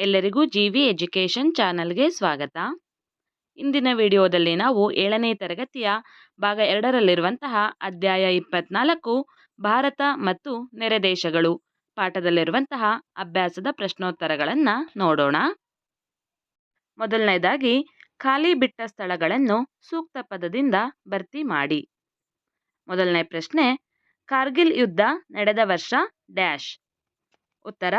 ಎಲ್ಲರಿಗೂ G V education ಚಾನಲ್ಗೆ ಸ್ವಾಗತ. ಇಂದಿನ ವಿಡಿಯೋದಲ್ಲಿ ನಾವು ಏಳನೇ ತರಗತಿಯ ಭಾಗ ಎರಡರಲ್ಲಿರುವಂತಹ ಅಧ್ಯಾಯ ಇಪ್ಪತ್ನಾಲ್ಕು, ಭಾರತ ಮತ್ತು ನೆರೆ ದೇಶಗಳು ಪಾಠದಲ್ಲಿರುವಂತಹ ಅಭ್ಯಾಸದ ಪ್ರಶ್ನೋತ್ತರಗಳನ್ನು ನೋಡೋಣ. ಮೊದಲನೇದಾಗಿ, ಖಾಲಿ ಬಿಟ್ಟ ಸ್ಥಳಗಳನ್ನು ಸೂಕ್ತ ಪದದಿಂದ ಭರ್ತಿ ಮಾಡಿ. ಮೊದಲನೇ ಪ್ರಶ್ನೆ, ಕಾರ್ಗಿಲ್ ಯುದ್ಧ ನಡೆದ ವರ್ಷ ಡ್ಯಾಶ್. ಉತ್ತರ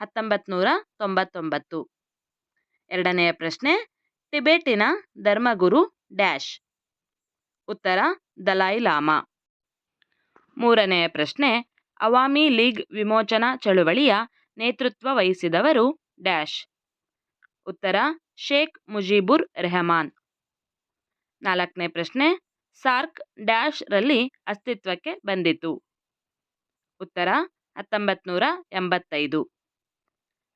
ಹತ್ತೊಂಬತ್ತು ನೂರ ತೊಂಬತ್ತೊಂಬತ್ತು. ಎರಡನೆಯ ಪ್ರಶ್ನೆ, ಟಿಬೆಟಿನ ಧರ್ಮಗುರು ಡ್ಯಾಶ್. ಉತ್ತರ ದಲಾಯಿ ಲಾಮಾ. ಮೂರನೆಯ ಪ್ರಶ್ನೆ, ಅವಾಮಿ ಲೀಗ್ ವಿಮೋಚನಾ ಚಳುವಳಿಯ ನೇತೃತ್ವ ವಹಿಸಿದವರು ಡ್ಯಾಶ್. ಉತ್ತರ, ಶೇಖ್ ಮುಜೀಬುರ್ ರೆಹಮಾನ್. ನಾಲ್ಕನೇ ಪ್ರಶ್ನೆ, ಸಾರ್ಕ್ ಡ್ಯಾಶ್ ರಲ್ಲಿ ಅಸ್ತಿತ್ವಕ್ಕೆ ಬಂದಿತು. ಉತ್ತರ ಹತ್ತೊಂಬತ್ತು ನೂರ ಎಂಬತ್ತೈದು.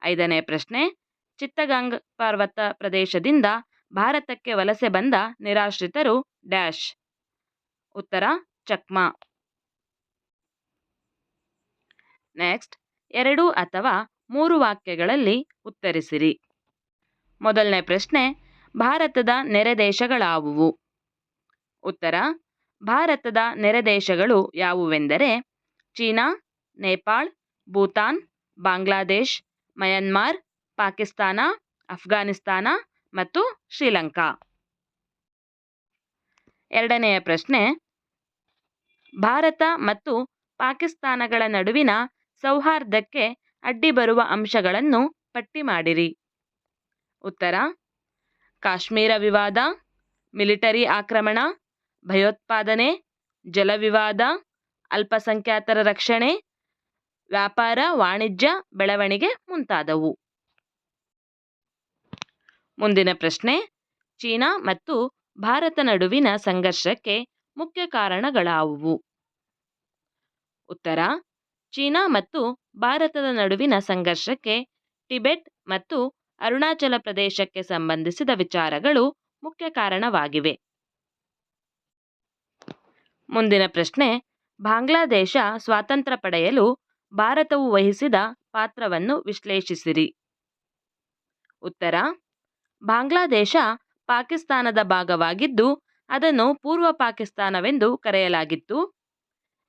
ಐದನೇ ಪ್ರಶ್ನೆ, ಚಿತ್ತಗಾಂಗ್ ಪರ್ವತ ಪ್ರದೇಶದಿಂದ ಭಾರತಕ್ಕೆ ವಲಸೆ ಬಂದ ನಿರಾಶ್ರಿತರು ಡ್ಯಾಶ್. ಉತ್ತರ, ಚಕ್ಮಾ. ನೆಕ್ಸ್ಟ್, ಎರಡು ಅಥವಾ ಮೂರು ವಾಕ್ಯಗಳಲ್ಲಿ ಉತ್ತರಿಸಿರಿ. ಮೊದಲನೇ ಪ್ರಶ್ನೆ, ಭಾರತದ ನೆರೆ ದೇಶಗಳಾವುವು? ಉತ್ತರ, ಭಾರತದ ನೆರೆ ದೇಶಗಳು ಯಾವುವೆಂದರೆ, ಚೀನಾ, ನೇಪಾಳ್, ಭೂತಾನ್, ಬಾಂಗ್ಲಾದೇಶ್ ಮಯನ್ಮಾರ್, ಪಾಕಿಸ್ತಾನ, ಅಫ್ಘಾನಿಸ್ತಾನ ಮತ್ತು ಶ್ರೀಲಂಕಾ. ಎರಡನೆಯ ಪ್ರಶ್ನೆ, ಭಾರತ ಮತ್ತು ಪಾಕಿಸ್ತಾನಗಳ ನಡುವಿನ ಸೌಹಾರ್ದಕ್ಕೆ ಅಡ್ಡಿ ಬರುವ ಅಂಶಗಳನ್ನು ಪಟ್ಟಿ ಮಾಡಿರಿ. ಉತ್ತರ, ಕಾಶ್ಮೀರ ವಿವಾದ, ಮಿಲಿಟರಿ ಆಕ್ರಮಣ, ಭಯೋತ್ಪಾದನೆ, ಜಲವಿವಾದ, ಅಲ್ಪಸಂಖ್ಯಾತರ ರಕ್ಷಣೆ ವ್ಯಾಪಾರ, ವಾಣಿಜ್ಯ ಬೆಳವಣಿಗೆ ಮುಂತಾದವು. ಮುಂದಿನ ಪ್ರಶ್ನೆ, ಚೀನಾ ಮತ್ತು ಭಾರತ ನಡುವಿನ ಸಂಘರ್ಷಕ್ಕೆ ಮುಖ್ಯ ಕಾರಣಗಳಾವುವು? ಉತ್ತರ, ಚೀನಾ ಮತ್ತು ಭಾರತದ ನಡುವಿನ ಸಂಘರ್ಷಕ್ಕೆ ಟಿಬೆಟ್ ಮತ್ತು ಅರುಣಾಚಲ ಪ್ರದೇಶಕ್ಕೆ ಸಂಬಂಧಿಸಿದ ವಿಚಾರಗಳು ಮುಖ್ಯ ಕಾರಣವಾಗಿವೆ. ಮುಂದಿನ ಪ್ರಶ್ನೆ, ಬಾಂಗ್ಲಾದೇಶ ಸ್ವಾತಂತ್ರ್ಯ ಪಡೆಯಲು ಭಾರತವು ವಹಿಸಿದ ಪಾತ್ರವನ್ನು ವಿಶ್ಲೇಷಿಸಿರಿ. ಉತ್ತರ, ಬಾಂಗ್ಲಾದೇಶ ಪಾಕಿಸ್ತಾನದ ಭಾಗವಾಗಿದ್ದು, ಅದನ್ನು ಪೂರ್ವ ಪಾಕಿಸ್ತಾನವೆಂದು ಕರೆಯಲಾಗಿತ್ತು.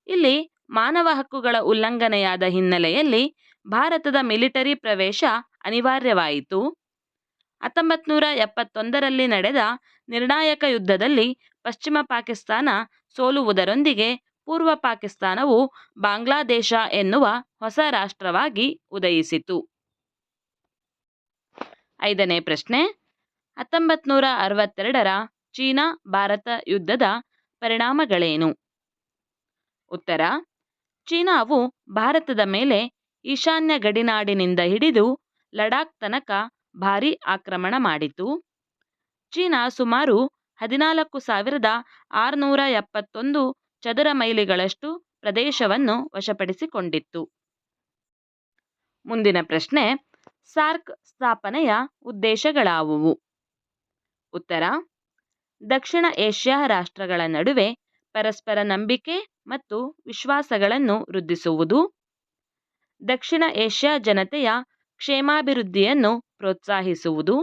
ಇಲ್ಲಿ ಮಾನವ ಹಕ್ಕುಗಳ ಉಲ್ಲಂಘನೆಯಾದ ಹಿನ್ನೆಲೆಯಲ್ಲಿ ಭಾರತದ ಮಿಲಿಟರಿ ಪ್ರವೇಶ ಅನಿವಾರ್ಯವಾಯಿತು. ಹತ್ತೊಂಬತ್ತು ನೂರ ಎಪ್ಪತ್ತೊಂದರಲ್ಲಿ ನಡೆದ ನಿರ್ಣಾಯಕ ಯುದ್ಧದಲ್ಲಿ ಪಶ್ಚಿಮ ಪಾಕಿಸ್ತಾನ ಸೋಲುವುದರೊಂದಿಗೆ ಪೂರ್ವ ಪಾಕಿಸ್ತಾನವು ಬಾಂಗ್ಲಾದೇಶ ಎನ್ನುವ ಹೊಸ ರಾಷ್ಟ್ರವಾಗಿ ಉದಯಿಸಿತು. ಐದನೇ ಪ್ರಶ್ನೆ ಹತ್ತೊಂಬತ್ತು ನೂರ ಅರವತ್ತೆರಡರ ಚೀನಾ ಭಾರತ ಯುದ್ಧದ ಪರಿಣಾಮಗಳೇನು? ಉತ್ತರ, ಚೀನಾವು ಭಾರತದ ಮೇಲೆ ಈಶಾನ್ಯ ಗಡಿನಾಡಿನಿಂದ ಹಿಡಿದು ಲಡಾಖ್ ತನಕ ಭಾರೀ ಆಕ್ರಮಣ ಮಾಡಿತು. ಚೀನಾ ಸುಮಾರು ಹದಿನಾಲ್ಕು ಸಾವಿರದ ಆರುನೂರ ಎಪ್ಪತ್ತೊಂದು ಚದರ ಮೈಲಿಗಳಷ್ಟು ಪ್ರದೇಶವನ್ನು ವಶಪಡಿಸಿಕೊಂಡಿತ್ತು. ಮುಂದಿನ ಪ್ರಶ್ನೆ, ಸಾರ್ಕ್ ಸ್ಥಾಪನೆಯ ಉದ್ದೇಶಗಳಾವುವು? ಉತ್ತರ, ದಕ್ಷಿಣ ಏಷ್ಯಾ ರಾಷ್ಟ್ರಗಳ ನಡುವೆ ಪರಸ್ಪರ ನಂಬಿಕೆ ಮತ್ತು ವಿಶ್ವಾಸಗಳನ್ನು ವೃದ್ಧಿಸುವುದು. ದಕ್ಷಿಣ ಏಷ್ಯಾ ಜನತೆಯ ಕ್ಷೇಮಾಭಿವೃದ್ಧಿಯನ್ನು ಪ್ರೋತ್ಸಾಹಿಸುವುದು.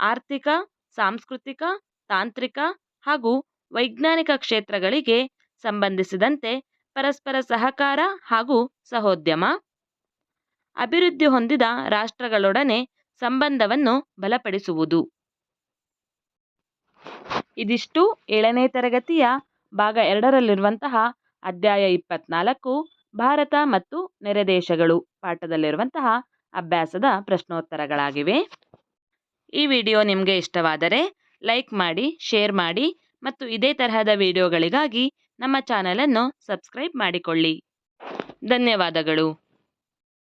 ಆರ್ಥಿಕ, ಸಾಂಸ್ಕೃತಿಕ, ತಾಂತ್ರಿಕ ಹಾಗೂ ವೈಜ್ಞಾನಿಕ ಕ್ಷೇತ್ರಗಳಿಗೆ ಸಂಬಂಧಿಸಿದಂತೆ ಪರಸ್ಪರ ಸಹಕಾರ ಹಾಗೂ ಸಹೋದ್ಯಮ. ಅಭಿವೃದ್ಧಿ ಹೊಂದಿದ ರಾಷ್ಟ್ರಗಳೊಡನೆ ಸಂಬಂಧವನ್ನು ಬಲಪಡಿಸುವುದು. ಇದಿಷ್ಟು ಏಳನೇ ತರಗತಿಯ ಭಾಗ ಎರಡರಲ್ಲಿರುವಂತಹ ಅಧ್ಯಾಯ ಇಪ್ಪತ್ನಾಲ್ಕು, ಭಾರತ ಮತ್ತು ನೆರೆ ದೇಶಗಳು ಪಾಠದಲ್ಲಿರುವಂತಹ ಅಭ್ಯಾಸದ ಪ್ರಶ್ನೋತ್ತರಗಳಾಗಿವೆ. ಈ ವಿಡಿಯೋ ನಿಮಗೆ ಇಷ್ಟವಾದರೆ ಲೈಕ್ ಮಾಡಿ, ಶೇರ್ ಮಾಡಿ ಮತ್ತು ಇದೇ ತರಹದ ವಿಡಿಯೋಗಳಿಗಾಗಿ ನಮ್ಮ ಚಾನಲನ್ನು ಸಬ್ಸ್ಕ್ರೈಬ್ ಮಾಡಿಕೊಳ್ಳಿ. ಧನ್ಯವಾದಗಳು.